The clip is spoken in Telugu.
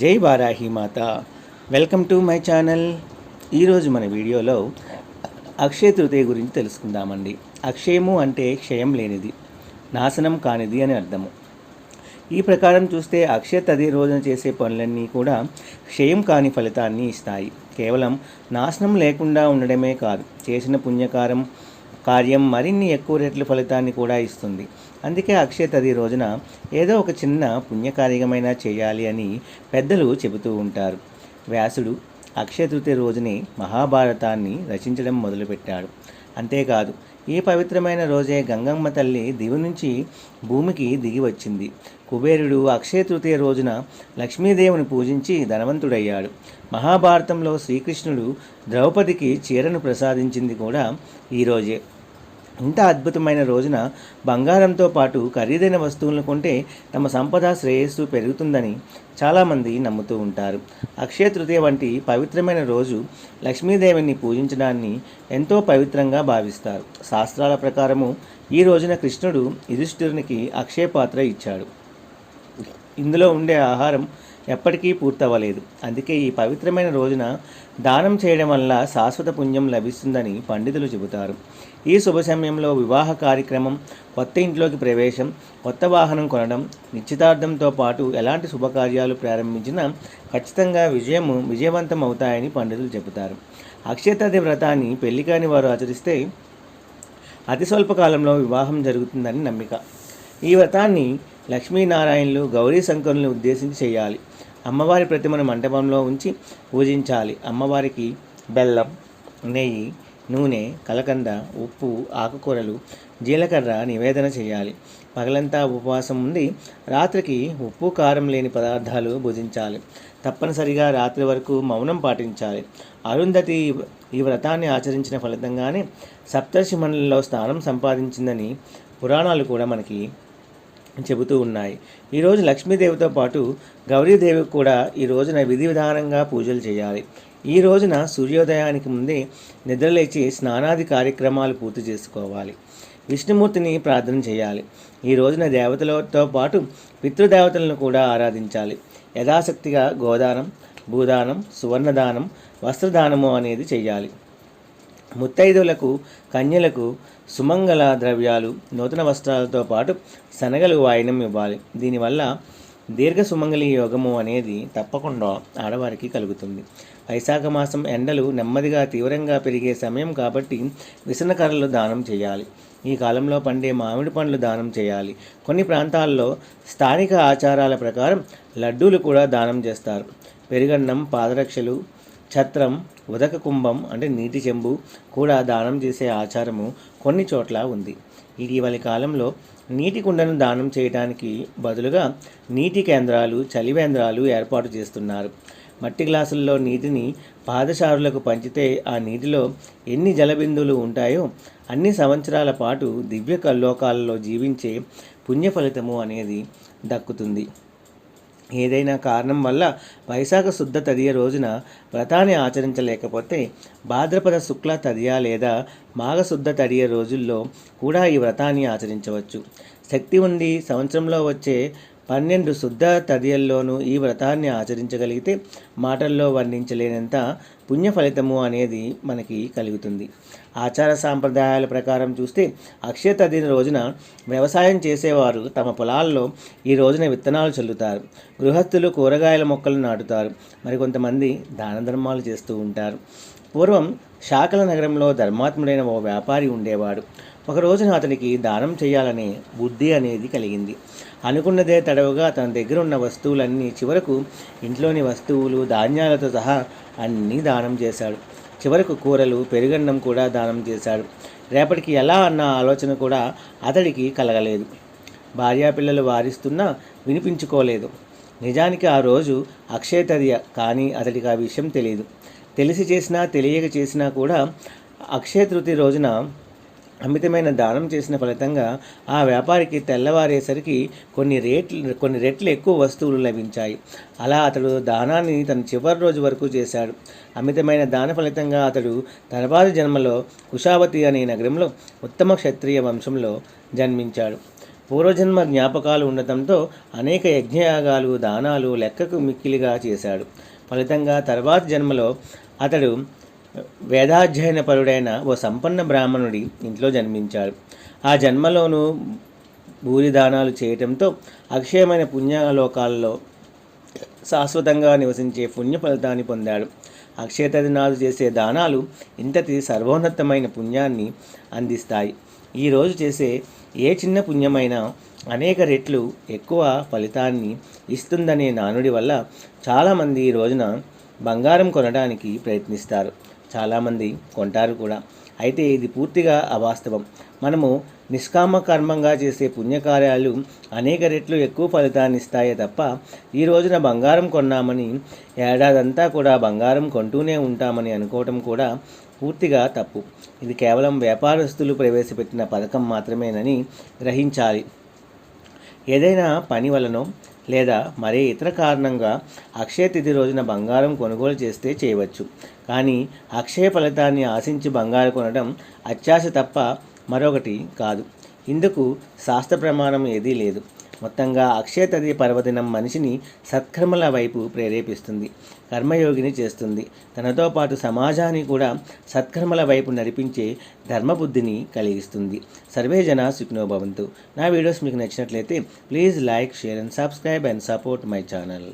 జై వారాహి మాత. Welcome to my channel. ఈరోజు మన వీడియోలో అక్షయ తృతీయ గురించి తెలుసుకుందామండి. అక్షయము అంటే క్షయం లేనిది నాశనం కానిది అని అర్థము. ఈ ప్రకారం చూస్తే అక్షయ తది రోజున చేసే పనులన్నీ కూడా క్షయం కాని ఫలితాన్ని ఇస్తాయి. కేవలం నాశనం లేకుండా ఉండడమే కాదు చేసిన పుణ్యకారం కార్యం మరిన్ని ఎక్కువ రెట్ల ఫలితాన్ని కూడా ఇస్తుంది. అందుకే అక్షయ తది రోజున ఏదో ఒక చిన్న పుణ్యకార్యమైనా చేయాలి అని పెద్దలు చెబుతూ ఉంటారు. వ్యాసుడు అక్షయ తృతీయ రోజునే మహాభారతాన్ని రచించడం మొదలుపెట్టాడు. అంతేకాదు ఈ పవిత్రమైన రోజే గంగమ్మ తల్లి దివి నుంచి భూమికి దిగి వచ్చింది. కుబేరుడు అక్షయ తృతీయ రోజున లక్ష్మీదేవిని పూజించి ధనవంతుడయ్యాడు. మహాభారతంలో శ్రీకృష్ణుడు ద్రౌపదికి చీరను ప్రసాదించింది కూడా ఈరోజే ఇంత అద్భుతమైన రోజున బంగారంతో పాటు ఖరీదైన వస్తువులను కొంటే తమ సంపద శ్రేయస్సు పెరుగుతుందని చాలామంది నమ్ముతూ ఉంటారు. అక్షయ తృతీయ వంటి పవిత్రమైన రోజు లక్ష్మీదేవిని పూజించడాన్ని ఎంతో పవిత్రంగా భావిస్తారు. శాస్త్రాల ప్రకారము ఈ రోజున కృష్ణుడు యుధిష్ఠిరునికి అక్షయ పాత్ర ఇచ్చాడు. ఇందులో ఉండే ఆహారం ఎప్పటికీ పూర్తవ్వలేదు. అందుకే ఈ పవిత్రమైన రోజున దానం చేయడం వల్ల శాశ్వత పుణ్యం లభిస్తుందని పండితులు చెబుతారు. ఈ శుభ సమయంలో వివాహ కార్యక్రమం కొత్త ఇంట్లోకి ప్రవేశం కొత్త వాహనం కొనడం నిశ్చితార్థంతో పాటు ఎలాంటి శుభకార్యాలు ప్రారంభించినా ఖచ్చితంగా విజయము విజయవంతం అవుతాయని పండితులు చెబుతారు. అక్షయతది వ్రతాన్ని పెళ్ళి కాని వారు ఆచరిస్తే అతి స్వల్ప కాలంలో వివాహం జరుగుతుందని నమ్మిక. ఈ వ్రతాన్ని లక్ష్మీనారాయణలు గౌరీ శంకరులను ఉద్దేశించి చేయాలి. అమ్మవారి ప్రతిమను మంటపంలో ఉంచి పూజించాలి. అమ్మవారికి బెల్లం నెయ్యి నూనె కలకంద ఉప్పు ఆకుకూరలు జీలకర్ర నివేదన చేయాలి. పగలంతా ఉపవాసం ఉండి రాత్రికి ఉప్పు కారం లేని పదార్థాలు భుజించాలి. తప్పనిసరిగా రాత్రి వరకు మౌనం పాటించాలి. అరుంధతి ఈ వ్రతాన్ని ఆచరించిన ఫలితంగానే సప్తర్షి మండలిలో స్థానం సంపాదించిందని పురాణాలు కూడా మనకి చెబుతూ ఉన్నాయి. ఈరోజు లక్ష్మీదేవితో పాటు గౌరీదేవి కూడా ఈ రోజున విధి విధానంగా పూజలు చేయాలి. ఈ రోజున సూర్యోదయానికి ముందే నిద్రలేచి స్నానాది కార్యక్రమాలు పూర్తి చేసుకోవాలి. విష్ణుమూర్తిని ప్రార్థన చేయాలి. ఈ రోజున దేవతలతో పాటు పితృదేవతలను కూడా ఆరాధించాలి. యథాశక్తిగా గోదానం భూదానం సువర్ణదానం వస్త్రదానము అనేది చేయాలి. ముత్తైదువులకు కన్యలకు సుమంగళ ద్రవ్యాలు నూతన వస్త్రాలతో పాటు శనగలు వాయినం ఇవ్వాలి. దీనివల్ల దీర్ఘ సుమంగళి యోగము అనేది తప్పకుండా ఆడవారికి కలుగుతుంది. వైశాఖ మాసం ఎండలు నెమ్మదిగా తీవ్రంగా పెరిగే సమయం కాబట్టి విసనకర్రలు దానం చేయాలి. ఈ కాలంలో పండే మామిడి పండ్లు దానం చేయాలి. కొన్ని ప్రాంతాల్లో స్థానిక ఆచారాల ప్రకారం లడ్డూలు కూడా దానం చేస్తారు. పెరుగన్నం పాదరక్షలు ఛత్రం ఉదక కుంభం అంటే నీటి చెంబు కూడా దానం చేసే ఆచారము కొన్ని చోట్ల ఉంది. ఇటీవలి కాలంలో నీటి కుండను దానం చేయడానికి బదులుగా నీటి కేంద్రాలు చలివేంద్రాలు ఏర్పాటు చేస్తున్నారు. మట్టి గ్లాసుల్లో నీటిని పాదచారులకు పంచితే ఆ నీటిలో ఎన్ని జలబిందువులు ఉంటాయో అన్ని సంవత్సరాల పాటు దివ్య కల్లోకాలలో జీవించే పుణ్య ఫలితము అనేది దక్కుతుంది. ఏదైనా కారణం వల్ల వైశాఖ శుద్ధ తదియ రోజున వ్రతాన్ని ఆచరించలేకపోతే భాద్రపద శుక్ల తదియ లేదా మాఘశుద్ధ తదియ రోజుల్లో కూడా ఈ వ్రతాన్ని ఆచరించవచ్చు. శక్తి ఉండి సంవత్సరంలో వచ్చే పన్నెండు శుద్ధ తదియల్లోనూ ఈ వ్రతాన్ని ఆచరించగలిగితే మాటల్లో వర్ణించలేనంత పుణ్య ఫలితము అనేది మనకి కలుగుతుంది. ఆచార సాంప్రదాయాల ప్రకారం చూస్తే అక్షయ తది రోజున వ్యవసాయం చేసేవారు తమ పొలాల్లో ఈ రోజున విత్తనాలు చల్లుతారు. గృహస్థులు కూరగాయల మొక్కలు నాటుతారు. మరికొంతమంది దాన ధర్మాలు చేస్తూ ఉంటారు. పూర్వం శాకల నగరంలో ధర్మాత్ముడైన ఓ వ్యాపారి ఉండేవాడు. ఒక రోజున అతనికి దానం చేయాలనే బుద్ధి అనేది కలిగింది. అనుకున్నదే తడవుగా తన దగ్గర ఉన్న వస్తువులన్నీ చివరకు ఇంట్లోని వస్తువులు ధాన్యాలతో సహా అన్నీ దానం చేశాడు. చివరకు కూరలు పెరుగన్నం కూడా దానం చేశాడు. రేపటికి ఎలా అన్న ఆలోచన కూడా అతడికి కలగలేదు. భార్యాపిల్లలు వారిస్తున్నా వినిపించుకోలేదు. నిజానికి ఆ రోజు అక్షయ తదియ కానీ అతడికి ఆ విషయం తెలియదు తెలిసి చేసినా తెలియక చేసినా కూడా అక్షయ తృతీయ రోజున అమితమైన దానం చేసిన ఫలితంగా ఆ వ్యాపారికి తెల్లవారేసరికి కొన్ని రేట్లు కొన్ని రెట్లు ఎక్కువ వస్తువులు లభించాయి. అలా అతడు దానాన్ని తన చివరి రోజు వరకు చేశాడు. అమితమైన దాన ఫలితంగా అతడు తర్వాతి జన్మలో కుషావతి అనే నగరంలో ఉత్తమ క్షత్రియ వంశంలో జన్మించాడు. పూర్వజన్మ జ్ఞాపకాలు ఉండటంతో అనేక యజ్ఞయాగాలు దానాలు లెక్కకు మిక్కిలిగా చేశాడు. ఫలితంగా తర్వాత జన్మలో అతడు వేదాధ్యయన పరుడైన ఓ సంపన్న బ్రాహ్మణుడి ఇంట్లో జన్మించాడు. ఆ జన్మలోనూ భూరిదానాలు చేయటంతో అక్షయమైన పుణ్యలోకాల్లో శాశ్వతంగా నివసించే పుణ్య ఫలితాన్ని పొందాడు. అక్షయతదినాలు చేసే దానాలు ఇంతటి సర్వోన్నతమైన పుణ్యాన్ని అందిస్తాయి. ఈరోజు చేసే ఏ చిన్న పుణ్యమైనా అనేక రెట్లు ఎక్కువ ఫలితాన్ని ఇస్తుందనే నానుడి వల్ల చాలామంది ఈ రోజున బంగారం కొనడానికి ప్రయత్నిస్తారు. చాలామంది కొంటారు కూడా. అయితే ఇది పూర్తిగా అవాస్తవం. మనము నిష్కామ కర్మంగా చేసే పుణ్యకార్యాలు అనేక రెట్లు ఎక్కువ ఫలితాన్ని ఇస్తాయే తప్ప ఈ రోజున బంగారం కొన్నామని ఏడాదంతా కూడా బంగారం కొంటూనే ఉంటామని అనుకోవటం కూడా పూర్తిగా తప్పు. ఇది కేవలం వ్యాపారస్తులు ప్రవేశపెట్టిన పథకం మాత్రమేనని గ్రహించాలి. ఏదైనా పని వలనో లేదా మరే ఇతర కారణంగా అక్షయ తిథి రోజున బంగారం కొనుగోలు చేస్తే చేయవచ్చు. కానీ అక్షయ ఫలితాన్ని ఆశించి బంగారం కొనడం అత్యాశ తప్ప మరొకటి కాదు. ఇందుకు శాస్త్ర ప్రమాణం ఏదీ లేదు. మొత్తంగా అక్షయ తదియ పర్వదినం మనిషిని సత్కర్మల వైపు ప్రేరేపిస్తుంది కర్మయోగిని చేస్తుంది. తనతో పాటు సమాజాన్ని కూడా సత్కర్మల వైపు నడిపించే ధర్మబుద్ధిని కలిగిస్తుంది. సర్వే జన భవంతు. నా వీడియోస్ మీకు నచ్చినట్లయితే please like share and subscribe and support my channel.